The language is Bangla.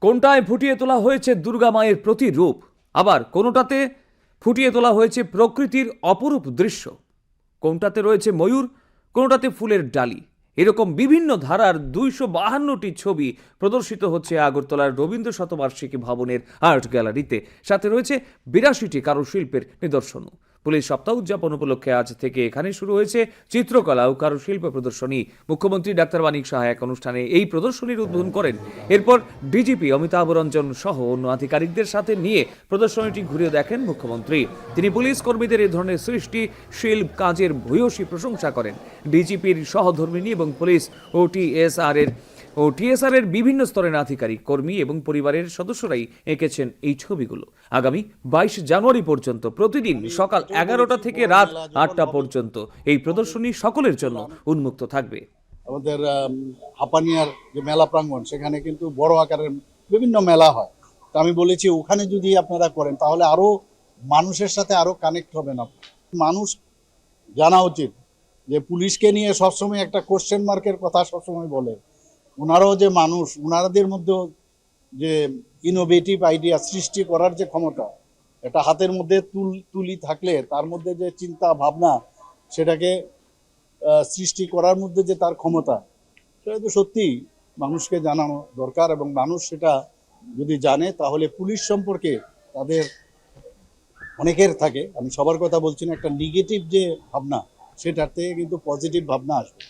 কোনটায় ফুটিয়ে তোলা হয়েছে দুর্গা মায়ের প্রতিরূপ? আবার কোনোটাতে ফুটিয়ে তোলা হয়েছে প্রকৃতির অপরূপ দৃশ্য? কোনটাতে রয়েছে ময়ূর, কোনোটাতে ফুলের ডালি? এরকম বিভিন্ন ধারার দুইশো বাহান্নটি ছবি প্রদর্শিত হচ্ছে আগরতলার রবীন্দ্র শতবার্ষিকী ভবনের আর্ট গ্যালারিতে। সাথে রয়েছে বিরাশিটি কারুশিল্পের নিদর্শনও। পুলিশ সপ্তাহ উদযাপন উপলক্ষে আজ থেকে এখানে শুরু হয়েছে চিত্রকলা ও কারুশিল্প প্রদর্শনী। মুখ্যমন্ত্রী ডাক্তার মানিক সাহা এক অনুষ্ঠানে এই প্রদর্শনীর উদ্বোধন করেন। এরপর ডিজিপি অমিতাভ রঞ্জন সহ অন্য আধিকারিকদের সাথে নিয়ে প্রদর্শনীটি ঘুরে দেখেন মুখ্যমন্ত্রী। তিনি পুলিশ কর্মীদের এই ধরনের সৃষ্টি শিল্প কাজের ভূয়সী প্রশংসা করেন। ডিজিপির সহধর্মিনী এবং পুলিশ ও টিএসআর এর ও টিএসআর এর বিভিন্ন স্তরের আধিকারিক, কর্মী এবং পরিবারের সদস্যরাই এঁকেছেন এই ছবিগুলো। আগামী বাইশ জানুয়ারি পর্যন্ত প্রতিদিন সকাল এগারোটা থেকে রাত আটটা পর্যন্ত এই প্রদর্শনী সকলের জন্য উন্মুক্ত থাকবে। আমাদের হাপানিয়ার যে মেলা প্রাঙ্গণ, সেখানে কিন্তু বড় আকারের বিভিন্ন মেলা হয়। তো আমি বলেছি, ওখানে যদি আপনারা করেন, তাহলে আরও মানুষের সাথে আরও কানেক্ট হবেন আপনি। মানুষ জানা উচিত যে পুলিশকে নিয়ে সবসময় একটা কোশ্চেন মার্কের কথা সবসময় বলে। ওনারাও যে মানুষ ওনাদের মধ্যেও যে ইনোভেটিভ আইডিয়া সৃষ্টি করার যে ক্ষমতা, এটা হাতের মধ্যে তুল, তুলি থাকলে, তার মধ্যে যে চিন্তা, ভাবনা, সেটাকে সৃষ্টি করার মধ্যে যে তার ক্ষমতা, সেটা তো সত্যি মানুষকে জানানো দরকার এবং মানুষ সেটা যদি জানে, তাহলে পুলিশ সম্পর্কে তাদের অনেকের থাকে। আমি সবার কথা বলছি না, একটা নেগেটিভ যে ভাবনা থেকে কিন্তু পজিটিভ ভাবনা আসবে।